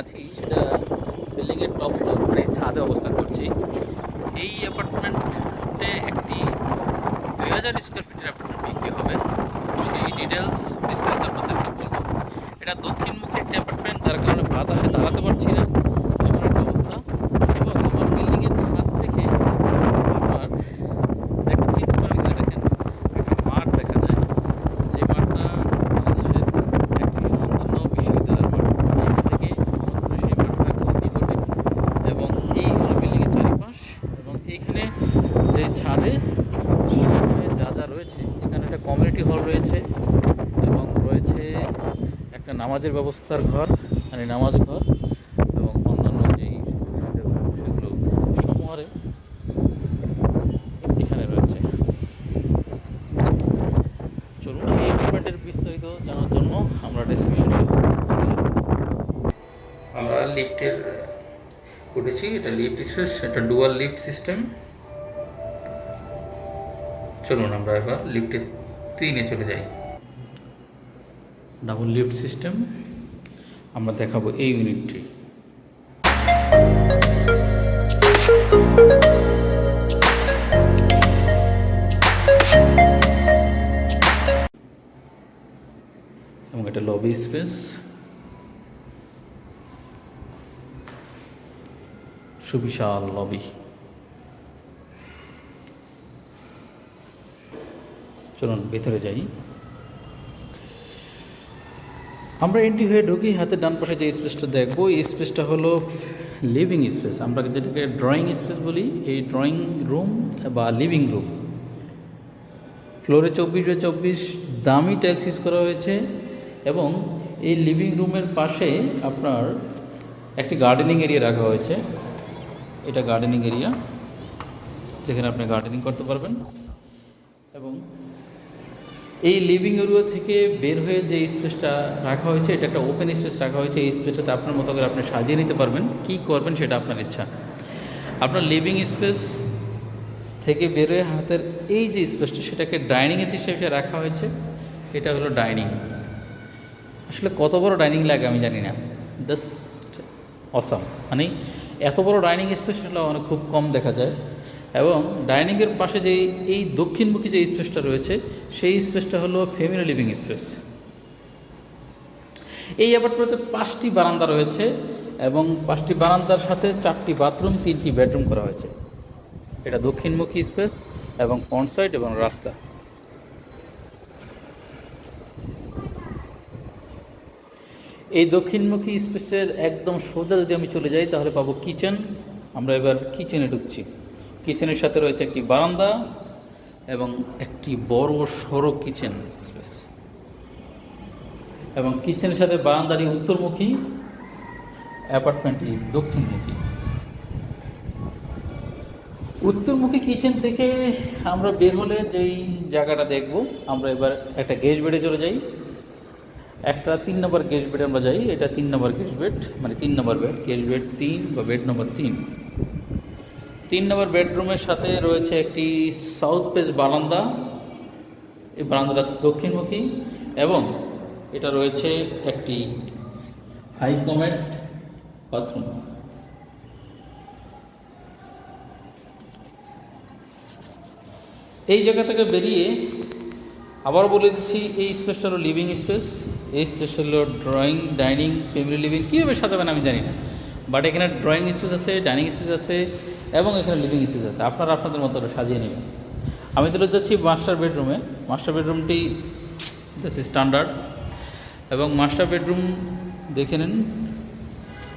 আছি, সেটা বিল্ডিংয়ের টপ ফ্লোর মানে ছাদে অবস্থান করছি। এই অ্যাপার্টমেন্টে একটি দুই হাজার স্কোয়ার ফিটের অ্যাপার্টমেন্ট বিক্রি হবে। সেই ডিটেলস বিস্তারিত আপনাদেরকে বলব। এটা দক্ষিণমুখী একটি অ্যাপার্টমেন্ট যার কারণে বাতাসে দাঁড়াতে পারছি না এমন একটা অবস্থা এবং আমার বিল্ডিংয়ের ছাদ থেকে আপনার দেখ চিন্তা করে এখানে দেখেন একটা মাঠ দেখা যায় যে মাঠটা বাংলাদেশের একটি সুনামধন্য বিশ্ববিদ্যালয়ের মাঠ এখান থেকে মনে করে সেই মাঠটা খুব নিকটে এবং এই হলো বিল্ডিংয়ের চারিপাশ এবং এইখানে যে ছাদে যা যা রয়েছে, এখানে একটা কমিউনিটি হল রয়েছে এবং রয়েছে একটা নামাজের ব্যবস্থার ঘর মানে নামাজ ঘর এবং অন্যান্য যেই সেগুলো সমূহরে এখানে রয়েছে। চলুন এই অ্যাপার্টমেন্টের বিস্তারিত জানার জন্য আমরা ডেসক্রিপশনে আমরা লিফটের উঠেছি, এটা লিফট এটা ডুয়াল লিফট সিস্টেম চলুন আমরা এবার লিফটের তিনে চলে যাই। ডাবল লিফট সিস্টেম আমরা দেখাবো এই ইউনিটটি এবং এটা লবি স্পেস সুবিশাল লবি চলুন ভেতরে যাই। আমরা এন্ট্রি হয়ে ঢুকি, হাতে ডান পাশে যে স্পেসটা দেখব, এই স্পেসটা হলো লিভিং স্পেস আমরা যেটাকে ড্রয়িং স্পেস বলি, এই ড্রয়িং রুম বা লিভিং রুম ফ্লোরে চব্বিশ বাই চব্বিশ, দামি টাইলস ইউজ করা হয়েছে এবং এই লিভিং রুমের পাশে আপনার একটি গার্ডেনিং এরিয়া রাখা হয়েছে। এটা গার্ডেনিং এরিয়া যেখানে আপনি গার্ডেনিং করতে পারবেন। এবং এই লিভিং এরিয়া থেকে বের হয়ে যে স্পেসটা রাখা হয়েছে, এটা একটা ওপেন স্পেস রাখা হয়েছে, এই স্পেসটাতে আপনার মতো করে আপনি সাজিয়ে নিতে পারবেন। কি করবেন সেটা আপনার ইচ্ছা। আপনার লিভিং স্পেস থেকে বেরোয় হাতের এই যে স্পেসটা সেটাকে ডাইনিং হিসেবে রাখা হয়েছে, এটা হলো ডাইনিং আসলে কত বড় ডাইনিং লাগে আমি জানি না। জাস্ট অসাম মানে এত বড় ডাইনিং স্পেস আসলে অনেক খুব কম দেখা যায়। এবং ডাইনিংয়ের পাশে যে এই দক্ষিণমুখী যে স্পেসটা রয়েছে, সেই স্পেসটা হলো ফ্যামিলি লিভিং স্পেস। এই অ্যাপার্টমেন্টে পাঁচটি বারান্দা রয়েছে এবং পাঁচটি বারান্দার সাথে চারটি বাথরুম, তিনটি বেডরুম করা হয়েছে। এটা দক্ষিণমুখী স্পেস এবং ফ্রন্ট সাইড এবং রাস্তা। এই দক্ষিণমুখী স্পেসের একদম সোজা যদি আমি চলে যাই, তাহলে পাবো কিচেন। আমরা এবার কিচেনে ঢুকছি। কিচেনের সাথে রয়েছে একটি বারান্দা এবং একটি বড় সড়ো কিচেন স্পেস এবং কিচেনের সাথে বারান্দাটি উত্তরমুখী অ্যাপার্টমেন্টটি দক্ষিণমুখী। উত্তরমুখী কিচেন থেকে আমরা বের হলে যেই জায়গাটা দেখব, আমরা এবার একটা গেস্ট বেডে চলে যাই। একটা তিন নম্বর গেস্ট বেডে আমরা যাই। এটা তিন নম্বর গেস্ট বেড মানে তিন নম্বর বেড গেস্ট বেড তিন বা বেড নম্বর তিন। তিন নম্বর বেডরুমের সাথে রয়েছে একটি সাউথ পেস বারান্দা। এই বারান্দাটা দক্ষিণমুখী এবং এটা রয়েছে একটি হাই কমেট বাথরুম। এই জায়গা থেকে বেরিয়ে আবার বলে দিচ্ছি, এই স্পেসটা হলো লিভিং স্পেস এই স্পেসটা হলো ড্রয়িং ডাইনিং ফ্যামিলি লিভিং কীভাবে সাজাবেন আমি জানি না। বাট এখানে ড্রয়িং স্পেস আছে ডাইনিং স্পেস আছে, এবং এখানে লিভিং স্পেস আছে। আপনারা আপনাদের মতো সাজিয়ে নেবেন। আমি চলে যাচ্ছি মাস্টার বেডরুমে মাস্টার বেডরুমটি দিস স্ট্যান্ডার্ড এবং মাস্টার বেডরুম দেখে নিন।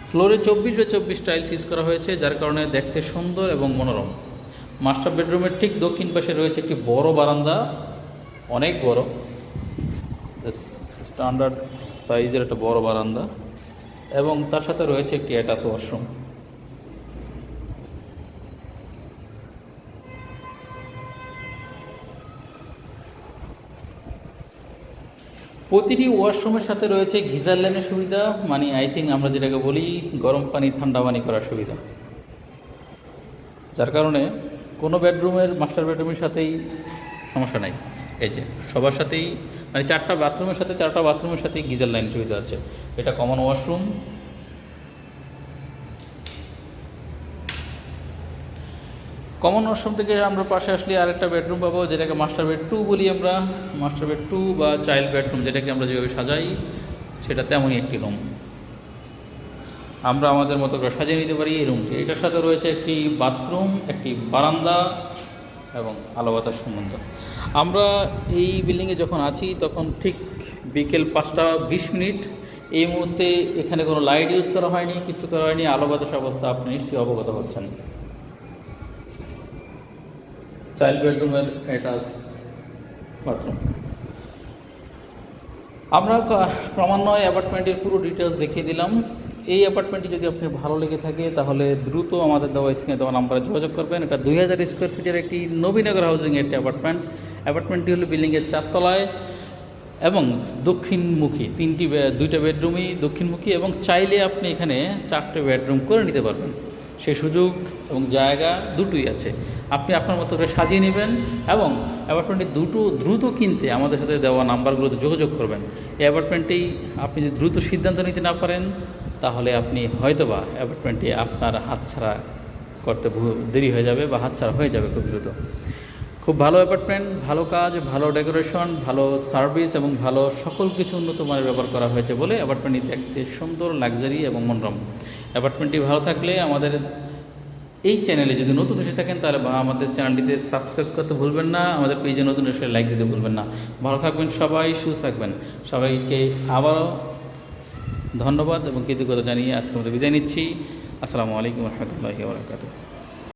ফ্লোরে চব্বিশ বা চব্বিশ টাইলস ইউজ করা হয়েছে, যার কারণে দেখতে সুন্দর এবং মনোরম। মাস্টার বেডরুমের ঠিক দক্ষিণ পাশে রয়েছে একটি বড় বারান্দা। অনেক বড়। স্ট্যান্ডার্ড সাইজের একটা বড় বারান্দা। এবং তার সাথে রয়েছে একটি অ্যাটাচ ওয়াশরুম। প্রতিটি ওয়াশরুমের সাথে রয়েছে গিজার লাইনের সুবিধা মানে আই থিঙ্ক আমরা যেটাকে বলি গরম পানি, ঠান্ডা পানি করার সুবিধা। যার কারণে কোনো বেডরুমের মাস্টার বেডরুমের সাথেই সমস্যা নাই। এই যে, সবার সাথেই মানে চারটা বাথরুমের সাথে চারটা বাথরুমের সাথেই গিজার লাইন সুবিধা আছে এটা কমন ওয়াশরুম কমন ওয়াশরুম থেকে আমরা পাশে আসলে আরেকটা বেডরুম পাবো, যেটাকে মাস্টার বেড টু বলি আমরা। মাস্টার বেড টু বা চাইল্ড বেডরুম যেটাকে আমরা যেভাবে সাজাই, সেটা তেমনই একটি রুম আমরা আমাদের মতো করে সাজিয়ে নিতে পারি এই রুমটি এটার সাথে রয়েছে একটি বাথরুম একটি বারান্দা এবং আলো বাতাস সম্বন্ধ। আমরা এই বিল্ডিংয়ে যখন আছি, তখন ঠিক বিকেল পাঁচটা বিশ মিনিট। এই মুহূর্তে এখানে কোনো লাইট ইউজ করা হয়নি, কিছু করা হয়নি আলো বাতাস অবস্থা আপনি নিশ্চয়ই অবগত হচ্ছেন। চাইল্ড বেডরুমের অ্যাটাচ বাথরুম আমরা ক্রমান্বয়ে অ্যাপার্টমেন্টের পুরো ডিটেলস দেখিয়ে দিলাম। এই অ্যাপার্টমেন্টটি যদি আপনি ভালো লেগে থাকে, তাহলে দ্রুত আমাদের দেওয়া স্ক্রিনে দেওয়া নাম্বারে যোগাযোগ করবেন। এটা দুই হাজার স্কোয়ার ফিটের একটি নবীনগর হাউজিং একটি অ্যাপার্টমেন্ট অ্যাপার্টমেন্টটি হলো বিল্ডিংয়ের চারতলায় এবং দক্ষিণমুখী তিনটি, দুইটা বেডরুমই দক্ষিণমুখী এবং চাইলে আপনি এখানে চারটে বেডরুম করে নিতে পারবেন। সেই সুযোগ এবং জায়গা দুটোই আছে। আপনি আপনার মতো করে সাজিয়ে নেবেন এবং অ্যাপার্টমেন্টটি দুটো দ্রুত কিনতে আমাদের সাথে দেওয়া নাম্বারগুলোতে যোগাযোগ করবেন। এই অ্যাপার্টমেন্টটি আপনি যদি দ্রুত সিদ্ধান্ত নিতে না পারেন, তাহলে আপনি হয়তোবা অ্যাপার্টমেন্টটি আপনার হাতছাড়া করতে দেরি হয়ে যাবে বা হাতছাড়া হয়ে যাবে খুব দ্রুত। খুব ভালো অ্যাপার্টমেন্ট, ভালো কাজ, ভালো ডেকোরেশন, ভালো সার্ভিস এবং ভালো সকল কিছু উন্নত মানের ব্যবহার করা হয়েছে বলে অ্যাপার্টমেন্টটি দেখতে সুন্দর, লাক্সারি এবং মনোরম। অ্যাপার্টমেন্টটি ভালো থাকলে আমাদের এই চ্যানেলে যদি নতুন এসে থাকেন, তাহলে আমাদের চ্যানেলটিতে সাবস্ক্রাইব করতে ভুলবেন না। আমাদের পেজে নতুন এসে লাইক দিতে ভুলবেন না। ভালো থাকবেন সবাই, সুস্থ থাকবেন। সবাইকে আবারও ধন্যবাদ এবং কৃতজ্ঞতা জানিয়ে আজকে মধ্যে বিদায় নিচ্ছি। আসসালামু আলাইকুম রহমতুল্লাহি